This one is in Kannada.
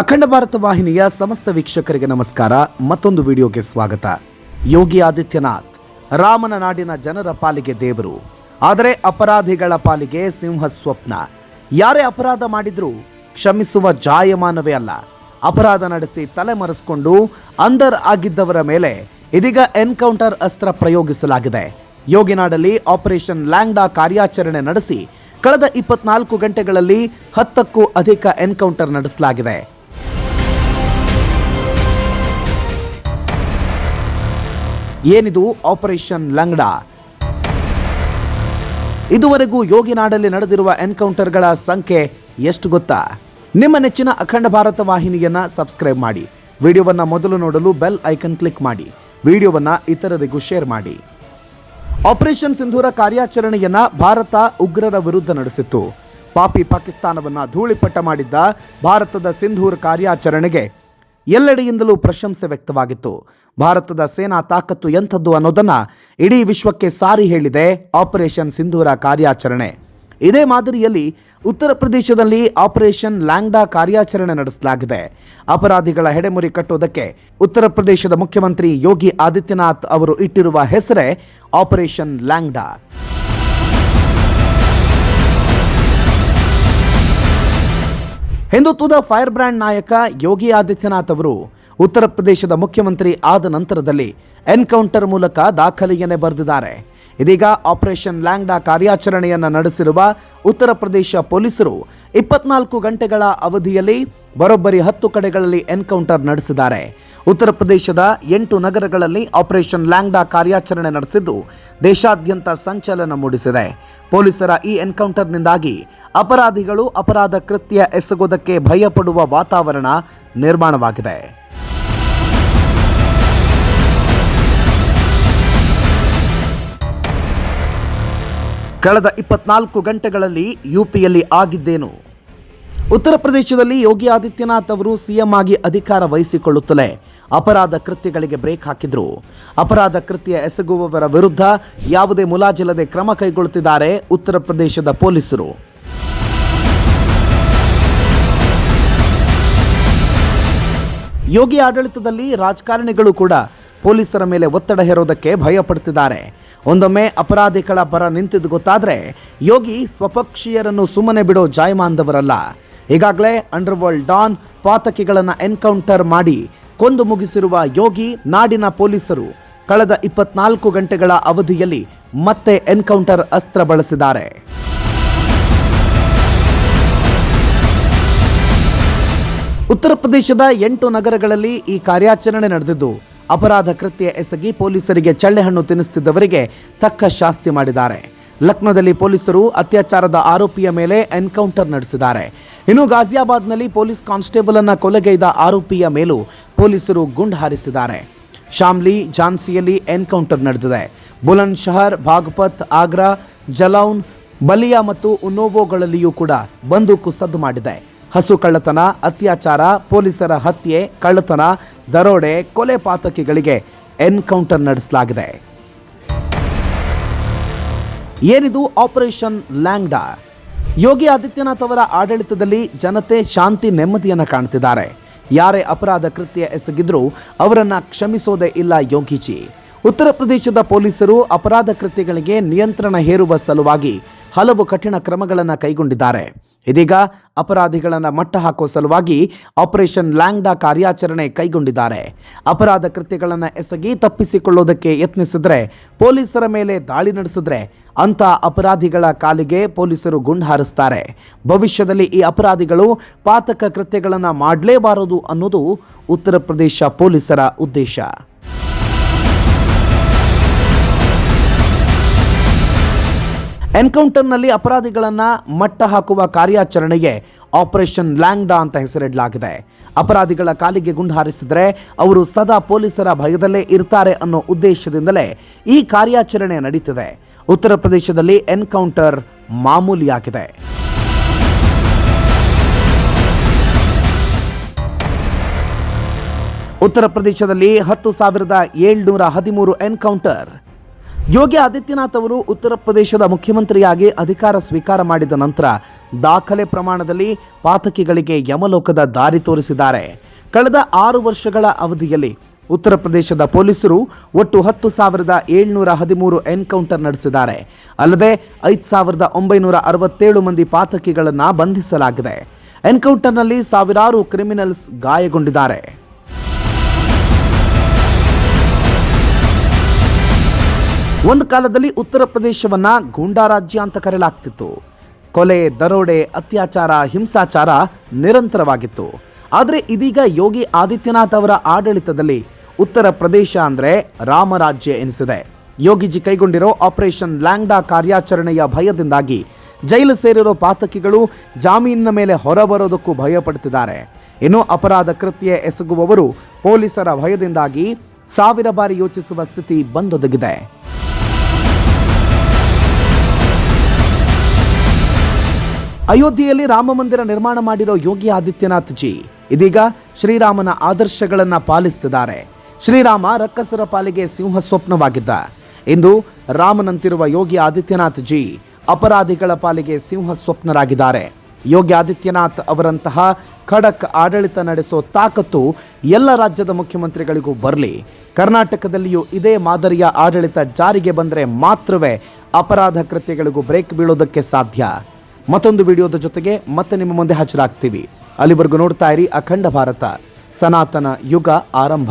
ಅಖಂಡ ಭಾರತ ವಾಹಿನಿಯ ಸಮಸ್ತ ವೀಕ್ಷಕರಿಗೆ ನಮಸ್ಕಾರ. ಮತ್ತೊಂದು ವಿಡಿಯೋಗೆ ಸ್ವಾಗತ. ಯೋಗಿ ಆದಿತ್ಯನಾಥ್, ರಾಮನ ನಾಡಿನ ಜನರ ಪಾಲಿಗೆ ದೇವರು. ಆದರೆ ಅಪರಾಧಿಗಳ ಪಾಲಿಗೆ ಸಿಂಹ ಸ್ವಪ್ನ. ಯಾರೇ ಅಪರಾಧ ಮಾಡಿದ್ರೂ ಕ್ಷಮಿಸುವ ಜಾಯಮಾನವೇ ಅಲ್ಲ. ಅಪರಾಧ ನಡೆಸಿ ತಲೆ ಮರೆಸಿಕೊಂಡು ಅಂದರ್ ಆಗಿದ್ದವರ ಮೇಲೆ ಇದೀಗ ಎನ್ಕೌಂಟರ್ ಅಸ್ತ್ರ ಪ್ರಯೋಗಿಸಲಾಗಿದೆ. ಯೋಗಿನಾಡಲ್ಲಿ ಆಪರೇಷನ್ ಲ್ಯಾಂಗ್ಡಾ ಕಾರ್ಯಾಚರಣೆ ನಡೆಸಿ, ಕಳೆದ ಇಪ್ಪತ್ನಾಲ್ಕು ಗಂಟೆಗಳಲ್ಲಿ ಹತ್ತಕ್ಕೂ ಅಧಿಕ ಎನ್ಕೌಂಟರ್ ನಡೆಸಲಾಗಿದೆ. ಏನಿದು ಆಪರೇಷನ್ ಲಂಗ್ಡಾ? ಇದುವರೆಗೂ ಯೋಗಿನಾಡಲ್ಲಿ ನಡೆದಿರುವ ಎನ್ಕೌಂಟರ್ಗಳ ಸಂಖ್ಯೆ ಎಷ್ಟು ಗೊತ್ತಾ? ನಿಮ್ಮ ನೆಚ್ಚಿನ ಅಖಂಡ ಭಾರತ ವಾಹಿನಿಯನ್ನ ಸಬ್ಸ್ಕ್ರೈಬ್ ಮಾಡಿ. ವಿಡಿಯೋವನ್ನ ಮೊದಲು ನೋಡಲು ಬೆಲ್ ಐಕನ್ ಕ್ಲಿಕ್ ಮಾಡಿ. ವಿಡಿಯೋವನ್ನ ಇತರರಿಗೂ ಶೇರ್ ಮಾಡಿ. ಆಪರೇಷನ್ ಸಿಂಧೂರ ಕಾರ್ಯಾಚರಣೆಯನ್ನ ಭಾರತ ಉಗ್ರರ ವಿರುದ್ಧ ನಡೆಸಿತ್ತು. ಪಾಪಿ ಪಾಕಿಸ್ತಾನವನ್ನ ಧೂಳಿಪಟ್ಟ ಮಾಡಿದ್ದ ಭಾರತದ ಸಿಂಧೂರ್ ಕಾರ್ಯಾಚರಣೆಗೆ ಎಲ್ಲೆಡೆಯಿಂದಲೂ ಪ್ರಶಂಸೆ ವ್ಯಕ್ತವಾಗಿತ್ತು. ಭಾರತದ ಸೇನಾ ತಾಕತ್ತು ಎಂಥದ್ದು ಅನ್ನೋದನ್ನು ಇಡೀ ವಿಶ್ವಕ್ಕೆ ಸಾರಿ ಹೇಳಿದೆ ಆಪರೇಷನ್ ಸಿಂಧೂರ ಕಾರ್ಯಾಚರಣೆ. ಇದೇ ಮಾದರಿಯಲ್ಲಿ ಉತ್ತರ ಪ್ರದೇಶದಲ್ಲಿ ಆಪರೇಷನ್ ಲ್ಯಾಂಗ್ಡಾ ಕಾರ್ಯಾಚರಣೆ ನಡೆಸಲಾಗಿದೆ. ಅಪರಾಧಿಗಳ ಹೆಡೆಮುರಿ ಕಟ್ಟುವುದಕ್ಕೆ ಉತ್ತರ ಪ್ರದೇಶದ ಮುಖ್ಯಮಂತ್ರಿ ಯೋಗಿ ಆದಿತ್ಯನಾಥ್ ಅವರು ಇಟ್ಟಿರುವ ಹೆಸರೇ ಆಪರೇಷನ್ ಲ್ಯಾಂಗ್ಡಾ. ಹಿಂದುತ್ವದ ಫೈರ್ ಬ್ರ್ಯಾಂಡ್ ನಾಯಕ ಯೋಗಿ ಆದಿತ್ಯನಾಥ್ ಅವರು ಉತ್ತರ ಪ್ರದೇಶದ ಮುಖ್ಯಮಂತ್ರಿ ಆದ ನಂತರದಲ್ಲಿ ಎನ್ಕೌಂಟರ್ ಮೂಲಕ ದಾಖಲೆಯನ್ನೇ ಬರೆದಿದ್ದಾರೆ. ಇದೀಗ ಆಪರೇಷನ್ ಲ್ಯಾಂಗ್ಡಾ ಕಾರ್ಯಾಚರಣೆಯನ್ನು ನಡೆಸಿರುವ ಉತ್ತರ ಪ್ರದೇಶ ಪೊಲೀಸರು ಇಪ್ಪತ್ನಾಲ್ಕು ಗಂಟೆಗಳ ಅವಧಿಯಲ್ಲಿ ಬರೋಬ್ಬರಿ ಹತ್ತು ಕಡೆಗಳಲ್ಲಿ ಎನ್ಕೌಂಟರ್ ನಡೆಸಿದ್ದಾರೆ. ಉತ್ತರ ಪ್ರದೇಶದ ಎಂಟು ನಗರಗಳಲ್ಲಿ ಆಪರೇಷನ್ ಲ್ಯಾಂಗ್ಡಾ ಕಾರ್ಯಾಚರಣೆ ನಡೆಸಿದ್ದು ದೇಶಾದ್ಯಂತ ಸಂಚಲನ ಮೂಡಿಸಿದೆ. ಪೊಲೀಸರ ಈ ಎನ್ಕೌಂಟರ್ನಿಂದಾಗಿ ಅಪರಾಧಿಗಳು ಅಪರಾಧ ಕೃತ್ಯ ಎಸಗೋದಕ್ಕೆ ಭಯಪಡುವ ವಾತಾವರಣ ನಿರ್ಮಾಣವಾಗಿದೆ. ಕಳೆದ ಇಪ್ಪತ್ನಾಲ್ಕು ಗಂಟೆಗಳಲ್ಲಿ ಯುಪಿಯಲ್ಲಿ ಆಗಿದ್ದೇನು? ಉತ್ತರ ಪ್ರದೇಶದಲ್ಲಿ ಯೋಗಿ ಆದಿತ್ಯನಾಥ್ ಅವರು ಸಿಎಂ ಆಗಿ ಅಧಿಕಾರ ವಹಿಸಿಕೊಳ್ಳುತ್ತಲೇ ಅಪರಾಧ ಕೃತ್ಯಗಳಿಗೆ ಬ್ರೇಕ್ ಹಾಕಿದ್ರು. ಅಪರಾಧ ಕೃತ್ಯ ಎಸಗುವವರ ವಿರುದ್ಧ ಯಾವುದೇ ಮುಲಾಜಿಲ್ಲದೆ ಕ್ರಮ ಕೈಗೊಳ್ಳುತ್ತಿದ್ದಾರೆ ಉತ್ತರ ಪ್ರದೇಶದ ಪೊಲೀಸರು. ಯೋಗಿ ಆಡಳಿತದಲ್ಲಿ ರಾಜಕಾರಣಿಗಳು ಕೂಡ ಪೊಲೀಸರ ಮೇಲೆ ಒತ್ತಡ ಹೇರೋದಕ್ಕೆ ಭಯಪಡ್ತಿದ್ದಾರೆ ಒಂದೊಮ್ಮೆ ಅಪರಾಧಿಗಳ ಪರ ನಿಂತಿದ್ದು ಗೊತ್ತಾದರೆ ಯೋಗಿ ಸ್ವಪಕ್ಷೀಯರನ್ನು ಸುಮ್ಮನೆ ಬಿಡೋ ಜಾಯಮಾನದವರಲ್ಲ. ಈಗಾಗಲೇ ಅಂಡರ್ವರ್ಲ್ಡ್ ಡಾನ್ ಪಾತಕಿಗಳನ್ನು ಎನ್ಕೌಂಟರ್ ಮಾಡಿ ಕೊಂದು ಮುಗಿಸಿರುವ ಯೋಗಿ ನಾಡಿನ ಪೊಲೀಸರು ಕಳೆದ ಇಪ್ಪತ್ನಾಲ್ಕು ಗಂಟೆಗಳ ಅವಧಿಯಲ್ಲಿ ಮತ್ತೆ ಎನ್ಕೌಂಟರ್ ಅಸ್ತ್ರ ಬಳಸಿದ್ದಾರೆ. ಉತ್ತರ ಪ್ರದೇಶದ ಎಂಟು ನಗರಗಳಲ್ಲಿ ಈ ಕಾರ್ಯಾಚರಣೆ ನಡೆದಿದ್ದು ಅಪರಾಧ ಕೃತ್ಯ ಎಸಗಿ ಪೊಲೀಸರಿಗೆ ಚಳ್ಳೆಹಣ್ಣು ತಿನ್ನಿಸುತ್ತಿದ್ದವರಿಗೆ ತಕ್ಕ ಶಾಸ್ತಿ ಮಾಡಿದ್ದಾರೆ. ಲಕ್ನೋದಲ್ಲಿ ಪೊಲೀಸರು ಅತ್ಯಾಚಾರದ ಆರೋಪಿಯ ಮೇಲೆ ಎನ್ಕೌಂಟರ್ ನಡೆಸಿದ್ದಾರೆ. ಇನ್ನು ಗಾಜಿಯಾಬಾದ್ನಲ್ಲಿ ಪೊಲೀಸ್ ಕಾನ್ಸ್ಟೇಬಲ್ ಅನ್ನ ಕೊಲೆಗೈದ ಆರೋಪಿಯ ಮೇಲೂ ಪೊಲೀಸರು ಗುಂಡು ಹಾರಿಸಿದ್ದಾರೆ. ಶಾಮ್ಲಿ, ಝಾನ್ಸಿಯಲ್ಲಿ ಎನ್ಕೌಂಟರ್ ನಡೆದಿದೆ. ಬುಲಂದ್ ಶಹರ್ ಬಾಗ್ಪತ್ ಆಗ್ರಾ, ಜಲೌನ್, ಬಲಿಯಾ ಮತ್ತು ಉನ್ನೋವೋಗಳಲ್ಲಿಯೂ ಕೂಡ ಬಂದೂಕು ಸದ್ದು ಮಾಡಿದೆ. ಹಸು ಕಳ್ಳತನ, ಅತ್ಯಾಚಾರ, ಪೊಲೀಸರ ಹತ್ಯೆ, ಕಳ್ಳತನ, ದರೋಡೆ, ಕೊಲೆ ಪಾತಕಿಗಳಿಗೆ ಎನ್ಕೌಂಟರ್ ನಡೆಸಲಾಗಿದೆ. ಏನಿದು ಆಪರೇಷನ್ ಲ್ಯಾಂಗ್ಡಾ? ಯೋಗಿ ಆದಿತ್ಯನಾಥ್ ಅವರ ಆಡಳಿತದಲ್ಲಿ ಜನತೆ ಶಾಂತಿ ನೆಮ್ಮದಿಯನ್ನು ಕಾಣ್ತಿದ್ದಾರೆ. ಯಾರೇ ಅಪರಾಧ ಕೃತ್ಯ ಎಸಗಿದ್ರೂ ಅವರನ್ನು ಕ್ಷಮಿಸೋದೇ ಇಲ್ಲ ಯೋಗಿಜಿ. ಉತ್ತರ ಪ್ರದೇಶದ ಪೊಲೀಸರು ಅಪರಾಧ ಕೃತ್ಯಗಳಿಗೆ ನಿಯಂತ್ರಣ ಹೇರುವ ಸಲುವಾಗಿ ಹಲವು ಕಠಿಣ ಕ್ರಮಗಳನ್ನು ಕೈಗೊಂಡಿದ್ದಾರೆ. ಇದೀಗ ಅಪರಾಧಿಗಳನ್ನು ಮಟ್ಟ ಹಾಕುವ ಸಲುವಾಗಿ ಆಪರೇಷನ್ ಲ್ಯಾಂಗ್ಡಾ ಕಾರ್ಯಾಚರಣೆ ಕೈಗೊಂಡಿದ್ದಾರೆ. ಅಪರಾಧ ಕೃತ್ಯಗಳನ್ನು ಎಸಗಿ ತಪ್ಪಿಸಿಕೊಳ್ಳೋದಕ್ಕೆ ಯತ್ನಿಸಿದ್ರೆ, ಪೊಲೀಸರ ಮೇಲೆ ದಾಳಿ ನಡೆಸಿದ್ರೆ ಅಂತ ಅಪರಾಧಿಗಳ ಕಾಲಿಗೆ ಪೊಲೀಸರು ಗುಂಡು ಹಾರಿಸ್ತಾರೆ. ಭವಿಷ್ಯದಲ್ಲಿ ಈ ಅಪರಾಧಿಗಳು ಪಾತಕ ಕೃತ್ಯಗಳನ್ನು ಮಾಡಲೇಬಾರದು ಅನ್ನೋದು ಉತ್ತರ ಪ್ರದೇಶ ಪೊಲೀಸರ ಉದ್ದೇಶ. ಎನ್ಕೌಂಟರ್ನಲ್ಲಿ ಅಪರಾಧಿಗಳನ್ನು ಮಟ್ಟ ಹಾಕುವ ಕಾರ್ಯಾಚರಣೆಗೆ ಆಪರೇಷನ್ ಲ್ಯಾಂಗ್ಡಾ ಅಂತ ಹೆಸರಿಡಲಾಗಿದೆ. ಅಪರಾಧಿಗಳ ಕಾಲಿಗೆ ಗುಂಡು ಹಾರಿಸಿದರೆ ಅವರು ಸದಾ ಪೊಲೀಸರ ಭಯದಲ್ಲೇ ಇರ್ತಾರೆ ಅನ್ನೋ ಉದ್ದೇಶದಿಂದಲೇ ಈ ಕಾರ್ಯಾಚರಣೆ ನಡೀತಿದೆ. ಉತ್ತರ ಪ್ರದೇಶದಲ್ಲಿ ಎನ್ಕೌಂಟರ್ ಮಾಮೂಲಿಯಾಗಿದೆ. ಉತ್ತರ ಪ್ರದೇಶದಲ್ಲಿ ಹತ್ತು ಸಾವಿರದ ಏಳ್ನೂರ ಹದಿಮೂರು ಎನ್ಕೌಂಟರ್ ಯೋಗಿ ಆದಿತ್ಯನಾಥ್ ಅವರು ಉತ್ತರ ಪ್ರದೇಶದ ಮುಖ್ಯಮಂತ್ರಿಯಾಗಿ ಅಧಿಕಾರ ಸ್ವೀಕಾರ ಮಾಡಿದ ನಂತರ ದಾಖಲೆ ಪ್ರಮಾಣದಲ್ಲಿ ಪಾತಕಿಗಳಿಗೆ ಯಮಲೋಕದ ದಾರಿ ತೋರಿಸಿದ್ದಾರೆ. ಕಳೆದ ಆರು ವರ್ಷಗಳ ಅವಧಿಯಲ್ಲಿ ಉತ್ತರ ಪ್ರದೇಶದ ಪೊಲೀಸರು ಒಟ್ಟು ಹತ್ತು ಸಾವಿರದ ಏಳ್ನೂರ ಹದಿಮೂರು ಎನ್ಕೌಂಟರ್ ನಡೆಸಿದ್ದಾರೆ. ಅಲ್ಲದೆ ಐದು ಸಾವಿರದ ಒಂಬೈನೂರ ಅರವತ್ತೇಳು ಮಂದಿ ಪಾತಕಿಗಳನ್ನು ಬಂಧಿಸಲಾಗಿದೆ. ಎನ್ಕೌಂಟರ್ನಲ್ಲಿ ಸಾವಿರಾರು ಕ್ರಿಮಿನಲ್ಸ್ ಗಾಯಗೊಂಡಿದ್ದಾರೆ. ಒಂದು ಕಾಲದಲ್ಲಿ ಉತ್ತರ ಪ್ರದೇಶವನ್ನ ಗೂಂಡಾ ರಾಜ್ಯ ಅಂತ ಕರೆಯಲಾಗ್ತಿತ್ತು. ಕೊಲೆ, ದರೋಡೆ, ಅತ್ಯಾಚಾರ, ಹಿಂಸಾಚಾರ ನಿರಂತರವಾಗಿತ್ತು. ಆದರೆ ಇದೀಗ ಯೋಗಿ ಆದಿತ್ಯನಾಥ್ ಅವರ ಆಡಳಿತದಲ್ಲಿ ಉತ್ತರ ಪ್ರದೇಶ ಅಂದರೆ ರಾಮರಾಜ್ಯ ಎನಿಸಿದೆ. ಯೋಗಿಜಿ ಕೈಗೊಂಡಿರೋ ಆಪರೇಷನ್ ಲ್ಯಾಂಗ್ಡಾ ಕಾರ್ಯಾಚರಣೆಯ ಭಯದಿಂದಾಗಿ ಜೈಲು ಸೇರಿರೋ ಪಾತಕಿಗಳು ಜಾಮೀನಿನ ಮೇಲೆ ಹೊರಬರೋದಕ್ಕೂ ಭಯಪಡ್ತಿದ್ದಾರೆ ಇನ್ನು ಅಪರಾಧ ಕೃತ್ಯ ಎಸಗುವವರು ಪೊಲೀಸರ ಭಯದಿಂದಾಗಿ ಸಾವಿರ ಬಾರಿ ಯೋಚಿಸುವ ಸ್ಥಿತಿ ಬಂದೊದಗಿದೆ. ಅಯೋಧ್ಯೆಯಲ್ಲಿ ರಾಮ ಮಂದಿರ ನಿರ್ಮಾಣ ಮಾಡಿರೋ ಯೋಗಿ ಆದಿತ್ಯನಾಥ್ ಜಿ ಇದೀಗ ಶ್ರೀರಾಮನ ಆದರ್ಶಗಳನ್ನ ಪಾಲಿಸುತ್ತಿದ್ದಾರೆ ಶ್ರೀರಾಮ ರಕ್ಕಸರ ಪಾಲಿಗೆ ಸಿಂಹ ಸ್ವಪ್ನವಾಗಿದ್ದ. ಇಂದು ರಾಮನಂತಿರುವ ಯೋಗಿ ಆದಿತ್ಯನಾಥ್ ಜಿ ಅಪರಾಧಿಗಳ ಪಾಲಿಗೆ ಸಿಂಹ ಸ್ವಪ್ನರಾಗಿದ್ದಾರೆ. ಯೋಗಿ ಆದಿತ್ಯನಾಥ್ ಅವರಂತಹ ಖಡಕ್ ಆಡಳಿತ ನಡೆಸೋ ತಾಕತ್ತು ಎಲ್ಲ ರಾಜ್ಯದ ಮುಖ್ಯಮಂತ್ರಿಗಳಿಗೂ ಬರಲಿ. ಕರ್ನಾಟಕದಲ್ಲಿಯೂ ಇದೇ ಮಾದರಿಯ ಆಡಳಿತ ಜಾರಿಗೆ ಬಂದರೆ ಮಾತ್ರವೇ ಅಪರಾಧ ಕೃತ್ಯಗಳಿಗೂ ಬ್ರೇಕ್ ಬೀಳೋದಕ್ಕೆ ಸಾಧ್ಯ. ಮತ್ತೊಂದು ವಿಡಿಯೋದ ಜೊತೆಗೆ ಮತ್ತೆ ನಿಮ್ಮ ಮುಂದೆ ಹಾಜರಾಗ್ತೀವಿ. ಅಲ್ಲಿವರೆಗೂ ನೋಡ್ತಾ ಇರಿ ಅಖಂಡ ಭಾರತ, ಸನಾತನ ಯುಗ ಆರಂಭ.